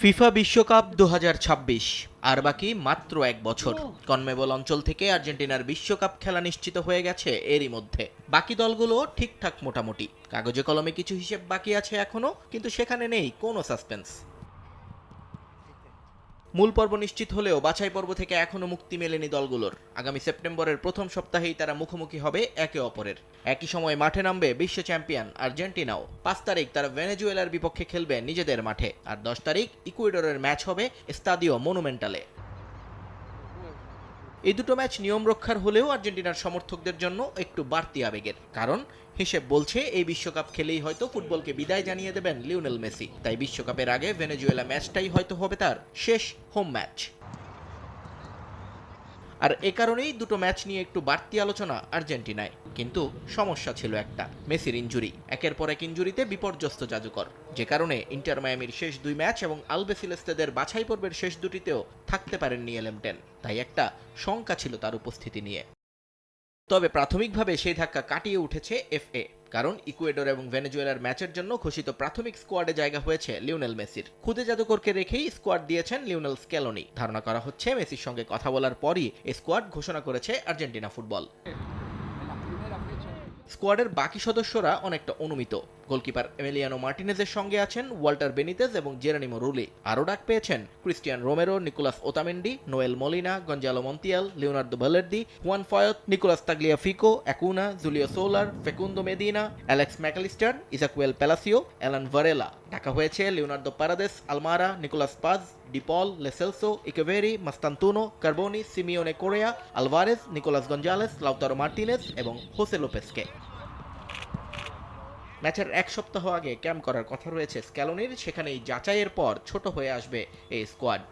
FIFA বিশ্বকাপ দু হাজার ছাব্বিশ, আর বাকি মাত্র এক বছর। কনমেবল অঞ্চল থেকে আর্জেন্টিনার বিশ্বকাপ খেলা নিশ্চিত হয়ে গেছে এরই মধ্যে। বাকি দলগুলো ঠিকঠাক মোটামুটি। কাগজে কলমে কিছু হিসেব বাকি আছে এখনও, কিন্তু সেখানে নেই কোনো সাসপেন্স। মূল পর্ব নিশ্চিত হলেও বাছাই পর্ব থেকে এখনও মুক্তি মেলেনি দলগুলোর। আগামী সেপ্টেম্বরের প্রথম সপ্তাহেই তারা মুখোমুখি হবে একে অপরের। একই সময় মাঠে নামবে বিশ্ব চ্যাম্পিয়ন আর্জেন্টিনাও। পাঁচ তারিখ তারা ভেনেজুয়েলার বিপক্ষে খেলবে নিজেদের মাঠে। আর দশ তারিখ ইকুয়েডরের ম্যাচ হবে স্তাদিও মনুমেন্টালে। এই দুটো ম্যাচ নিয়ম রক্ষার হলেও আর্জেন্টিনার সমর্থকদের জন্য একটু বাড়তি আবেগের। কারণ, হিসেব বলছে, এই বিশ্বকাপ খেলেই হয়তো ফুটবলকে বিদায় জানিয়ে দেবেন লিওনেল মেসি। তাই বিশ্বকাপের আগে ভেনেজুয়েলা ম্যাচটাই হয়তো হবে তার শেষ হোম ম্যাচ। আর এ কারণেই দুটো ম্যাচ নিয়ে একটু বাড়তি আলোচনা আর্জেন্টিনায়। কিন্তু সমস্যা ছিল একটা, মেসির ইঞ্জুরি। একের পর এক ইঞ্জুরিতে বিপর্যস্ত জাদুকর। যে কারণে ইন্টার মায়ামির শেষ দুই ম্যাচ এবং আলবেসিলেস্তেদের বাছাই পর্বের শেষ দুটিতেও থাকতে পারেননি এলেমটেন তাই একটা শঙ্কা ছিল তার উপস্থিতি নিয়ে। তবে প্রাথমিকভাবে সেই ধাক্কা কাটিয়ে উঠেছে এফএ কারণ ইকুয়েডর এবং ভেনেজুয়েলার ম্যাচের জন্য ঘোষিত প্রাথমিক স্কোয়াডে জায়গা হয়েছে লিওনেল মেসির। খুদে জাদুকরকে রেখেই স্কোয়াড দিয়েছেন লিওনেল স্কেলোনি। ধারণা করা হচ্ছে মেসির সঙ্গে কথা বলার পরই এই স্কোয়াড ঘোষণা করেছে আর্জেন্টিনা ফুটবল। স্কোয়াডের বাকি সদস্যরা অনেকটা অনুমিত। গোলকিপার এমেলিয়ানো মার্টিনেজের সঙ্গে আছেন ওয়াল্টার বেনিতেজ এবং জেরানিমো রুলি। আরও ডাক পেয়েছেন Cristian Romero, Nicolas Otamendi, Nahuel Molina, Gonzalo Montiel, Leonardo Balerdi Juan Foyth, Nicolas Tagliafico Acuna, Julio Soler, Facundo Medina, Alexis Mac Allister, Ezequiel Palacios, Alan Varela. ডাকা হয়েছে Leonardo Paredes, Almada, Nicolas Paz ডিপল Lo Celso, Echeverri, Mastantuono, Carboni, Simeone Correa, Alvarez, Nicolas Gonzalez, Lautaro Martinez এবং Jose লোপেসকে ম্যাচের এক সপ্তাহ আগে camp করার কথা রয়েছে স্ক্যালোনির। সেখানেই যাচাইয়ের পর ছোট হয়ে আসবে এই স্কোয়াড।